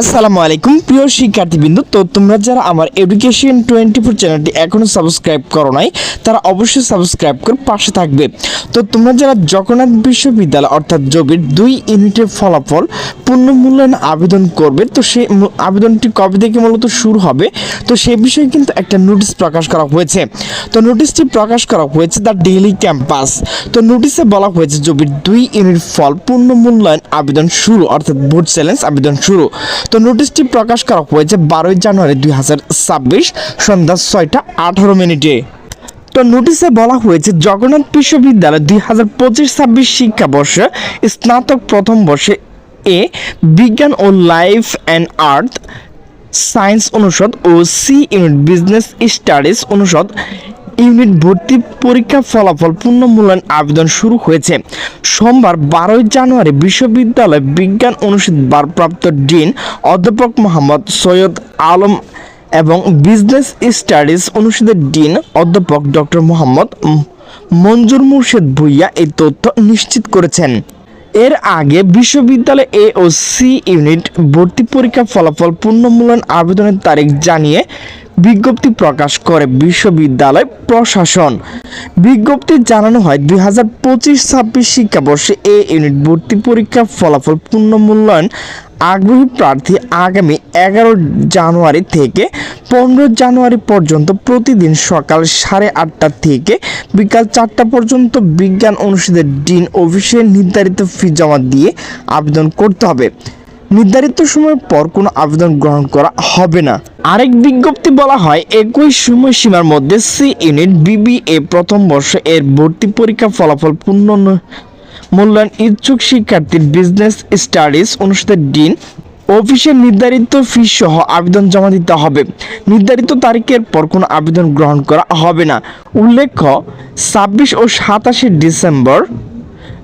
আসসালামু আলাইকুম, প্রিয় শিক্ষার্থীবৃন্দ। তো তোমরা যারা আমার এডুকেশন টোয়েন্টি ফোর চ্যানেলটি এখনও সাবস্ক্রাইব করো নাই, তারা অবশ্যই সাবস্ক্রাইব করে পাশে থাকবে। তো তোমরা যারা জগন্নাথ বিশ্ববিদ্যালয় অর্থাৎ জবির দুই ইউনিটের ফলাফল পুনর্মূল্যায়ন আবেদন করবে, তো সেই আবেদনটি কবে থেকে মূলত শুরু হবে, তো সেই বিষয়ে কিন্তু একটা নোটিশ প্রকাশ করা হয়েছে। তো নোটিশটি প্রকাশ করা হয়েছে দ্য ডেইলি ক্যাম্পাস। তো নোটিশে বলা হয়েছে জবির দুই ইউনিট ফল পুনর্মূল্যায়ন আবেদন শুরু, অর্থাৎ ভোট চ্যালেঞ্জ আবেদন শুরু। তো নোটিশটি প্রকাশ করা হয়েছে বারোই জানুয়ারি দুই হাজার ছাব্বিশ সন্ধ্যা ছয়টা আঠারো মিনিটে। তো নোটিশে বলা হয়েছে জগন্নাথ বিশ্ববিদ্যালয় দুই হাজার পঁচিশ ছাব্বিশ শিক্ষাবর্ষে স্নাতক প্রথম বর্ষে এ বিজ্ঞান ও লাইফ অ্যান্ড আর্থ, সায়েন্স অনুষদ ও সি ইউনিট বিজনেস স্টাডিজ অনুষদ ইউনিট ভর্তি পরীক্ষা ফলাফল পুনর্মূল্যায়ন আবেদন শুরু হয়েছে। সোমবার বারোই জানুয়ারি বিশ্ববিদ্যালয় বিজ্ঞান অনুষদ ভারপ্রাপ্ত ডিন অধ্যাপক মোহাম্মদ সৈয়দ আলম এবং বিজনেস স্টাডিজ অনুষদের ডিন অধ্যাপক ডক্টর মোহাম্মদ মঞ্জুর মুর্শেদ ভুইয়া এই তথ্য নিশ্চিত করেছেন। এর আগে বিশ্ববিদ্যালয় এ ও সি ইউনিট ভর্তি পরীক্ষা ফলাফল পুনর্মূল্যায়ন আবেদনের তারিখ জানিয়ে বিজ্ঞপ্তি প্রকাশ করে বিশ্ববিদ্যালয় প্রশাসন। বিজ্ঞপ্তি জানানো হয়, দুই হাজার পঁচিশ ছাব্বিশ শিক্ষাবর্ষে এ ইউনিট ভর্তি পরীক্ষা ফলাফল পুনর্মূল্যায়ন আগ্রহী প্রার্থী আগামী এগারো জানুয়ারি থেকে পনেরো জানুয়ারি পর্যন্ত প্রতিদিন সকাল সাড়ে আটটা থেকে বিকাল চারটা পর্যন্ত বিজ্ঞান অনুষদের ডিন অফিসে নির্ধারিত ফি জমা দিয়ে আবেদন করতে হবে। নির্ধারিত সময় পর কোনো আবেদন গ্রহণ করা হবে না। আরেক বিজ্ঞপ্তি বলা হয়, একই সময়সীমার মধ্যে সি ইউনিট বিবিএ প্রথম বর্ষ এর ভর্তি পরীক্ষা ফলাফল পূর্ণ মূল্যায়ন ইচ্ছুক শিক্ষার্থীর বিজনেস স্টাডিজ অনুষদের ডিন অফিসের নির্ধারিত ফি সহ আবেদন জমা দিতে হবে। নির্ধারিত তারিখের পর কোনো আবেদন গ্রহণ করা হবে না। উল্লেখ্য, ছাব্বিশ ও সাতাশে ডিসেম্বর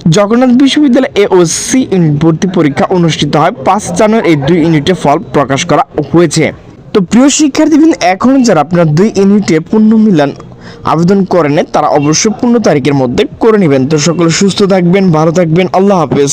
জগন্নাথ বিশ্ববিদ্যালয় এ ও সি ইউনিট ভর্তি পরীক্ষা অনুষ্ঠিত হয় পাঁচ জানুয়ারি, এই দুই ইউনিটের ফল প্রকাশ করা হয়েছে। তো প্রিয় শিক্ষার্থীবৃন্দ, এখন যারা আপনার দুই ইউনিটে পূর্ণ মিলান আবেদন করেন তারা অবশ্য পূর্ণ তারিখের মধ্যে করে নেবেন। তো সকলে সুস্থ থাকবেন, ভালো থাকবেন, আল্লাহ হাফেজ।